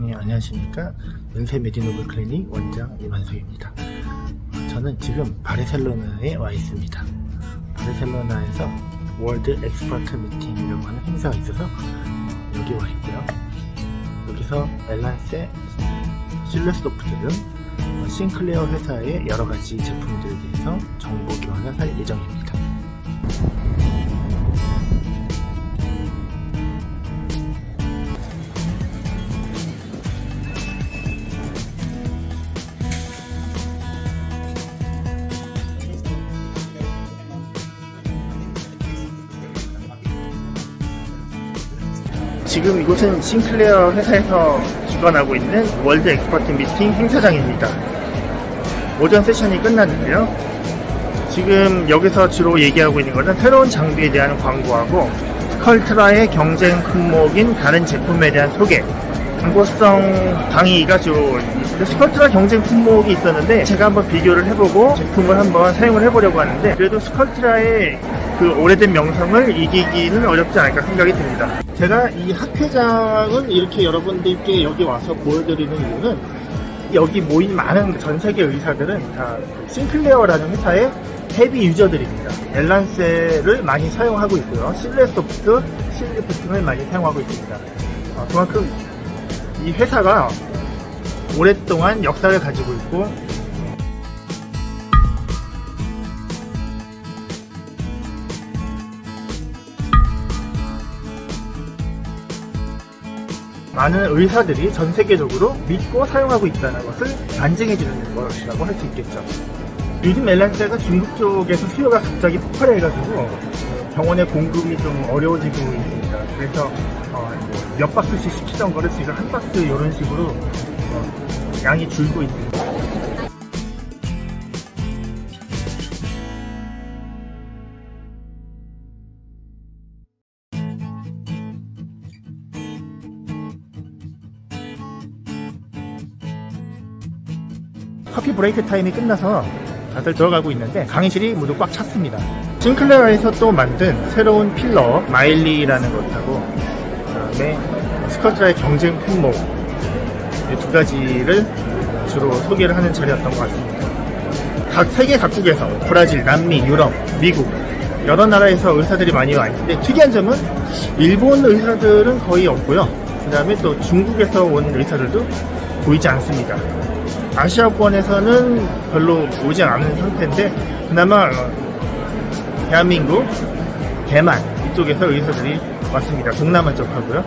네, 안녕하십니까. 은세 메디노블 클리닉 원장 이만석입니다. 저는 지금 바르셀로나에 와 있습니다. 바르셀로나에서 월드 엑스퍼트 미팅이라고 하는 행사가 있어서 여기 와 있고요. 여기서 엘란세, 실레스토프 등 싱클레어 회사의 여러 가지 제품들에 대해서 정보 교환을 할 예정입니다. 지금 이곳은 싱클레어 회사에서 주관하고 있는 월드 엑스퍼트 미팅 행사장입니다. 오전 세션이 끝났는데요. 지금 여기서 주로 얘기하고 있는 것은 새로운 장비에 대한 광고하고 스컬트라의 경쟁 품목인 다른 제품에 대한 소개, 광고성 강의가 주로 스컬트라 경쟁 품목이 있었는데 제가 한번 비교를 해보고 제품을 한번 사용을 해보려고 하는데 그래도 스컬트라의 그 오래된 명성을 이기기는 어렵지 않을까 생각이 듭니다. 제가 이 학회장은 이렇게 여러분들께 여기 와서 보여드리는 이유는 여기 모인 많은 전 세계 의사들은 다 싱클레어라는 회사의 헤비 유저들입니다. 엘란세를 많이 사용하고 있고요. 실레소프트, 실리프팅을 많이 사용하고 있습니다. 어, 그만큼 이 회사가 오랫동안 역사를 가지고 있고 많은 의사들이 전 세계적으로 믿고 사용하고 있다는 것을 반증해주는 것이라고 할 수 있겠죠. 요즘 엘란세가 중국 쪽에서 수요가 갑자기 폭발해가지고 병원의 공급이 좀 어려워지고 있습니다. 그래서 어, 뭐몇 박스씩 시키던 거를 지금 한 박스 이런 식으로 어, 양이 줄고 있습니다. 커피 브레이크 타임이 끝나서 다들 들어가고 있는데 강의실이 모두 꽉 찼습니다. 싱클레어에서 또 만든 새로운 필러 마일리라는 것하고 그다음에 스커트라의 경쟁 품목 이두 가지를 주로 소개를 하는 자리였던 것 같습니다. 각 세계 각국에서 브라질, 남미, 유럽, 미국 여러 나라에서 의사들이 많이 와 있는데 특이한 점은 일본 의사들은 거의 없고요. 그 다음에 또 중국에서 온 의사들도 보이지 않습니다. 아시아권에서는 별로 오지 않은 상태인데 그나마 어, 대한민국, 대만 이쪽에서 의사들이 왔습니다. 동남아 쪽하고요.